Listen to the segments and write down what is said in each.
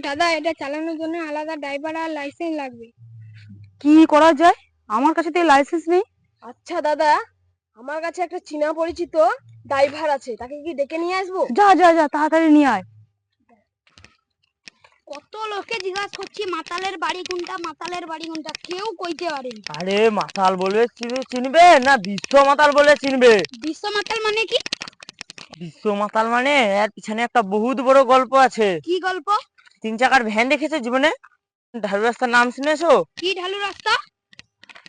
দাদা এটা চালানোর জন্য আলাদা ড্রাইভার আর লাইসেন্স লাগবে। কি করা যায়? আমার কাছে তো লাইসেন্স নেই। আচ্ছা দাদা আমার কাছে একটা চীনা পরিচিত ড্রাইভার আছে তাকে কি ডেকে নিয়ে আসব? যা যা যা তাড়াতাড়ি নিয়ে আয়। কত লোকে জিজ্ঞাসা করছি মাতালের বাড়ি কোনটা মাতালের বাড়ি কোনটা কেউ কইতে পারেনি আরে মাতাল বলবে চিনবে- চিনবে? না বিশ্ব মাতাল বলে চিনবে? বিশ্ব মাতাল মানে কি? বিশ্ব মাতাল মানে এর পিছনে একটা বহুত বড় গল্প আছে। কি গল্প? তিন চাকার ভ্যান দেখেছ জীবনে? ঢালু রাস্তার নাম শুনেছো? কি ঢালু রাস্তা?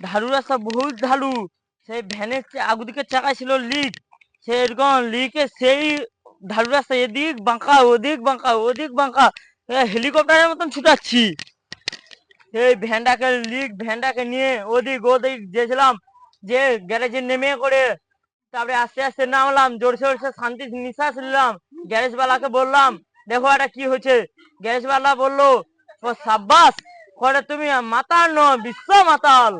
ঢালু রাস্তা বহুত ঢালু। সেই ভ্যানের আগু দিকের চাকায় ছিল লিক। সে এরকম লিকে সেই ঢালু রাস্তা এদিক বাঁকা ওদিক বাঁকা ওদিক বাঁকা। হেলিকপ্টারের মতন ছুটাচ্ছি। সেই ভ্যানটাকে লিক ভ্যানটাকে নিয়ে ওদিক ওদিক গেছিলাম। যে গ্যারেজে নেমে করে তারপরে আস্তে আস্তে নামলাম জোরসে জোরসে শান্তি নিঃশ্বাস নিলাম। গ্যারেজ বালাকে বললাম দেখো এটা কি হয়েছে। গ্যারেজ বালা বলল সাব্বাস করে তুমি মাতাল ন বিশ্ব মাতাল।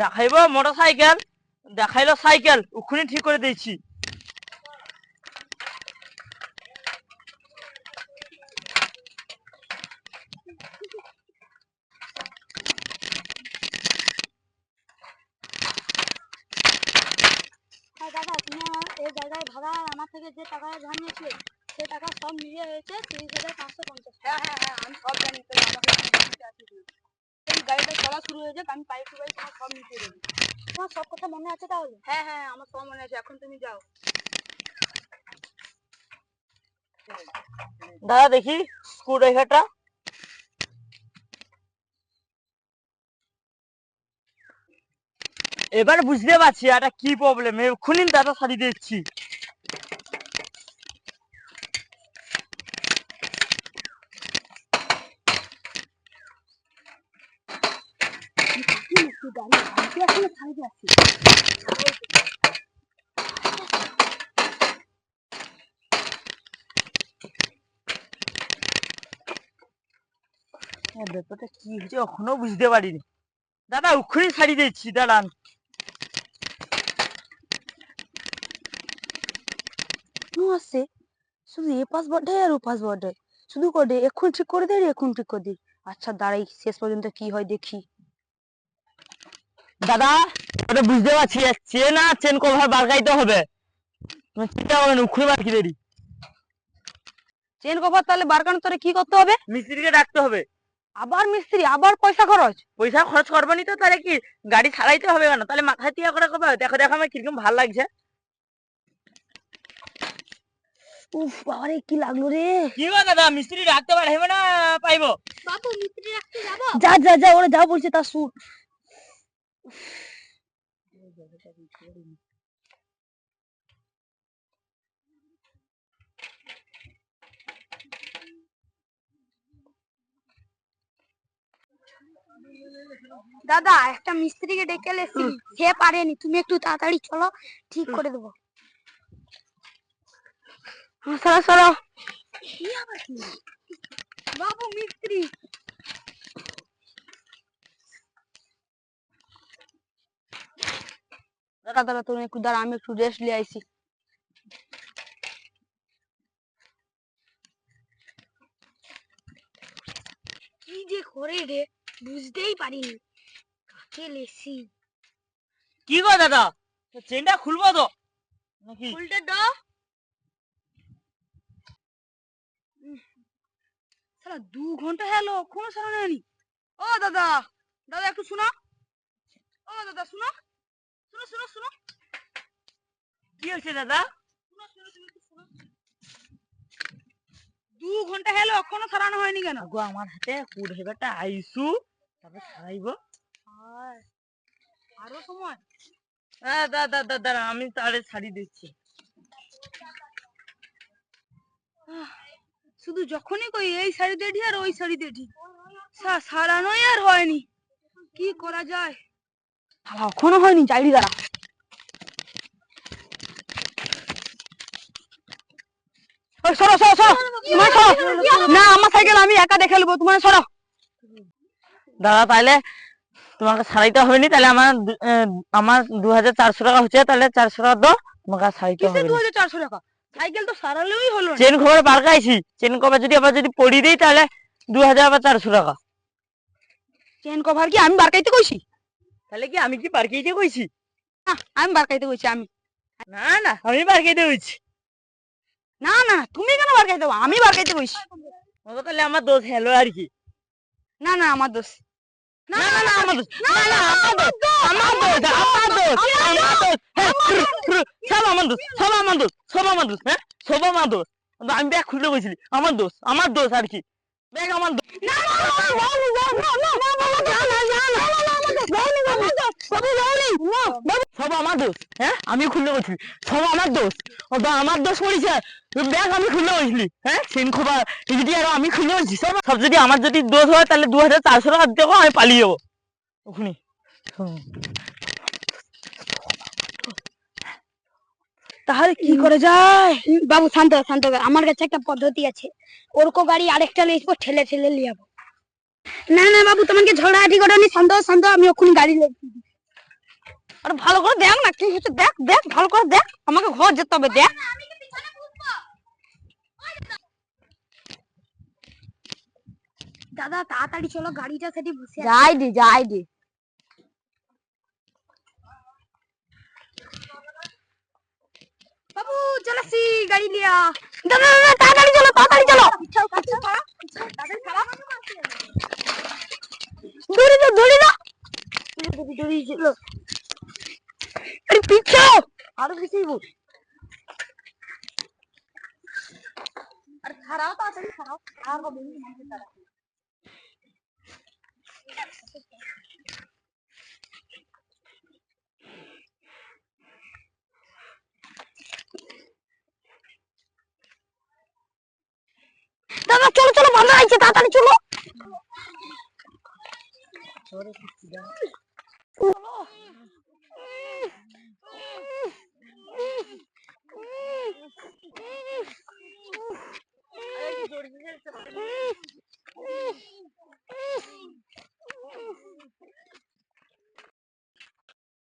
দেখাইব মোটর সাইকেল দেখাইলো সাইকেল, উখুনি ঠিক করে দিয়েছি। দাদা তুমি আমার এই জায়গায় ভাড়া আমার থেকে যে টাকা ধার নিয়েছিলে সেই টাকা সব মিলিয়ে হয়েছে তিরিশ হাজার পাঁচশো পঞ্চাশ। হ্যাঁ হ্যাঁ হ্যাঁ আমি সব জানি তো আমাকে এই গাড়িটা চলা শুরু হয়েছে আমি পাইপ টু পাইপ তোমার সব মিটিয়ে দেবো। তোমার সব কথা মনে আছে তাহলে? হ্যাঁ হ্যাঁ আমার সব মনে আছে এখন তুমি যাও। দাদা দেখি স্ক্রু এবার বুঝতে পারছি এটা কি প্রবলেম এক্ষুনি দাদা সারি দিচ্ছি ব্যাপারটা কি হয়েছে? এখনও বুঝতে পারিনি। দাদা এক্ষুনি সারি দিচ্ছি দাঁড়ান। আছে। শুধু A pass বড্ডায় R O pass বড্ডায় শুধু করে এখন ঠিক করে দে এখন ঠিক করে দে। আচ্ছা দাঁড়াই শেষ পর্যন্ত কি হয় দেখি। দাদা ওটা বুঝতে পারছি চেন আর চেন কভার বাগাইতে হবে। তুমি চিন্তা করেন উখুনি বার কি দেরি চেন কভার তাহলে বারকানো তোরে কি করতে হবে? মিস্ত্রিকে ডাকতে হবে। আবার মিস্ত্রি আবার পয়সা খরচ? পয়সা খরচ করব নি তো তাহলে কি গাড়ি ছাড়াইতে হবে কেন? তাহলে মাথায় তিয়া করে কবে? দেখো দেখো আমার কীরকম ভালো লাগছে। উফ বাবারে কি লাগল রে? কি গো দাদা মিস্ত্রি ডাকতে পারবে না পাইবো। বাবু মিস্ত্রি রাখতে যাব? যা যা যা ওরা যা বলছে তা শুন। দাদা একটা মিস্ত্রিকে ডেকে এসেছি সে পারেনি। তুমি একটু তাড়াতাড়ি চলো ঠিক করে দেবো। সারা সারা। বাবু মিস্ত্রি। দাঁড়া দাঁড়া তুমি একটু দাঁড়া আমি একটু রেস্ট নিয়ে আইছি। কি যে করে রে বুঝতেই পারিনি। কাকে লেসি কি গো দাদা? চেনটা খুলবো তো? নাকি? উল্টে দাও। সারা দু ঘণ্টা হলো কোনো সারা নেয়নি ও দাদা দাদা একটু শোনো। ও দাদা শোনো শোনো শোনো শোনো। কি হয়েছে দাদা? দু ঘণ্টা হলো এখনও সারানো হয়নি কেন? গো আমার হাতে কুড় হেবারটা আইসু। তারপরে ছাড়াইবো আরও সময়? হ্যাঁ দাদা দাদা দাদা আমি তাহলে শাড়ি দিচ্ছি। শুধু যখনই কই এই শাড়ি দেঠি আর ওই শাড়ি দেঠি সারানোই আর হয়নি। কি করা যায়? এখনও হয়নি চাইরি দাঁড়া। সরো সরো সরো। তোমার সরো। না আমার সাইকেল আমি একা দেখে নেব তোমার সরো। দাদা তাহলে তোমাকে সারাইতে হবে নি তাহলে আমার দু- আমার দু হাজার চারশো টাকা হচ্ছে তাহলে চারশো টাকা দাও তোমাকে হবে দু হাজার চারশো টাকা? সাইকেল তো সারালেই হলো না। চেন খবর বার চেন কভার যদি আবার যদি পড়ি দিই তাহলে দু হাজার আবার চারশো টাকা। চেন কভার কি আমি বারকাইতে কইছি? তাহলে কি আমি কি পার্কিতে কইছি? না আমি বারকাইতে কইছি আমি। না না আমি পার্কিতে কইছি। না না তুমি কেন বারকাইতে আমি বারকাইতে কইছি। ও তো তাহলে আমার দোষ হলো আর কি। না না আমার দোষ। না না না আমার দোষ। না না আমার দোষ। আমার দোষ আমার দোষ আমার দোষ হ্যাঁ, হুর, হুর, সব আমার দোষ সব আমার দোষ সব আমার দোষ হ্যাঁ সব আমার দোষ আমি ব্যাগ খুলতে বলছিলি আমার দোষ আমার দোষ আর কি ব্যাগ আমার দোষ সব আমার দোষ হ্যাঁ আমি খুলতে বলছিলি সব আমার দোষ আমার দোষ পড়েছে ব্যাগ আমি খুলতে বলছিলি হ্যাঁ সেন খোবা যদি আরও আমি খুলতে বলছি সব সব যদি আমার যদি দোষ হয় তাহলে দু হাজার চারশো টাকা দেবো আমি পালিয়ে যাব ওখানে তাহলে কি করে যায়? বাবু শান্ত শান্ত আমার কাছে একটা পদ্ধতি আছে। ওরকো গাড়ি আরেকটা লিখব ঠেলে ঠেলে নিয়ে যাব। না না বাবু তোমাকে ঝগড়াঝাটি করো নি। শান্ত শান্ত আমি ওখানে গাড়ি লিখব আর ভালো করে দেখ না কি হচ্ছে? দেখ দেখ ভালো করে দেখ। আমাকে ঘর যেতে হবে দেখ। দাদা তাড়াতাড়ি চলো গাড়িটা সেটি। যাই দি যাই দি। বাবু চলেছি গাড়ি লিয়া দাদা দাদা তাড়াতাড়ি চলো তাড়াতাড়ি চলো। দৌড়ে দাও। দৌড়ে দাও দৌড়ে চলো আরে পিছাও আরও পিছিয়ে বল আরে খারাপ তাড়াতাড়ি খারাপ আর হবে না দাদা চলো চলো ভালো আছে তাড়াতাড়ি চলো